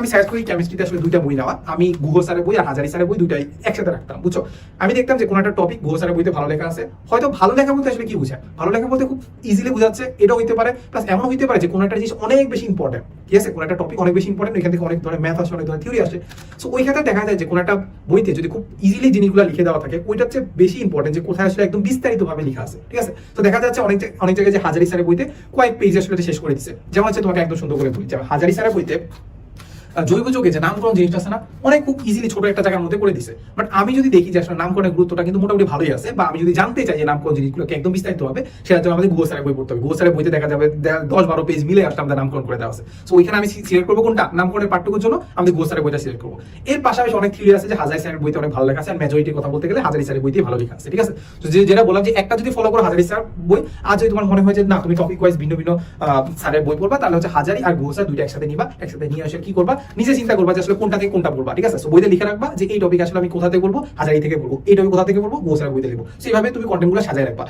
আমি সার্চ করি কেমিস্ট্রিতে আসলে দুইটা বই নেওয়া। আমি গুগল স্যারের বই আর হাজারি স্যারের বই দুইটাই একসাথে রাখতাম, বুঝছ? আমি দেখতাম যে কোনো একটা টপিক গুগল স্যারের বইতে ভালো লেখা আছে। হয়তো ভালো লেখা বলতে আসলে কি বুঝায়? ভালো লেখা বলতে খুব ইজিলি বোঝাচ্ছে এটা হইতে পারে। প্লাস এমন হইতে পারে যে কোনো একটা জিনিস অনেক বেশি ইম্পর্টেন্ট ঠিক আছে? কোনো একটা টপিক অনেক বেশি ইম্পর্টেন্ট এখান থেকে অনেক ধরনের ম্যাথ আসে, অনেক ধরনের থিওরি আসে। সো ওই ক্ষেত্রে দেখা যায় যে কোনো একটা বইতে যদি খুব ইজিলি জিনিসগুলো লিখে দেওয়া থাকে, ওইটার চেয়ে বেশি ইম্পর্টেন্ট যে কোথায় আসলে একদম বিস্তারিতভাবে লেখা আছে। ঠিক আছে? তো দেখা যাচ্ছে অনেক অনেক জায়গায় যে হাজারি স্যারের বইতে কয়েক পেজ আসলে শেষ করে দিচ্ছে যেমন হচ্ছে তোমাকে একদম সুন্দর করে বলি হাজারি স্যারের বইতে জৈব যুগে যে নামকরণ জিনিসটা আছে না অনেক খুব ইজিলি ছোট একটা জায়গার মধ্যে করে দিছে। বাট আমি যদি দেখি যে আসলে নামকরণের গুরুত্বটা কিন্তু মোটামুটি ভালোই আছে বা আমি যদি জানতে চাই যে নামকরণ জিনিসগুলোকে একদম বিস্তারিত হবে সেটা জন্য আমাদের গুগল স্যারের বই পড়তে হবে। গুগল স্যারের বইতে দেখা যাবে দশ বারো পেজ মিলে আসলে আমাদের নামকরণ করে দেওয়া আছে। সো ওইখানে আমি সিলেক্ট করব কোনটা? নামকরণের পাঠটুকুর জন্য আমি গুগল স্যারের বইটা সিলেক্ট করব। এর পাশাপাশি অনেক থিওরি আছে যে হাজারি স্যারের বইতে অনেক ভালো লেখা আছে আর মেজরিটির কথা বলতে গেলে হাজারি স্যারের বইতে ভালো লেখা আছে ঠিক আছে? তো যেটা বললাম যে একটা যদি ফলো করো হাজারি স্যার বই আর যদি তোমার মনে হয় যে না তুমি টপিক ওয়াইজ ভিন্ন ভিন্ন আহ, স্যারের বই পড়বা তাহলে হচ্ছে হাজারি আর গুগল স্যার দুইটা একসাথে নিবা একসাথে নিয়ে এসে কি করবা? নিজে চিন্তা করবা যে আসলে কোনটা থেকে কোনটা বলবা ঠিক আছে? সো বইতে লিখে রাখবা যে এই টপিক আসলে আমি কোথা থেকে বলব হাজারি থেকে বলব এই টপিক কোথা থেকে বলব স্যারের বইতে লিখব। সেইভাবে তুমি কন্টেন্টগুলো সাজায় রাখবা।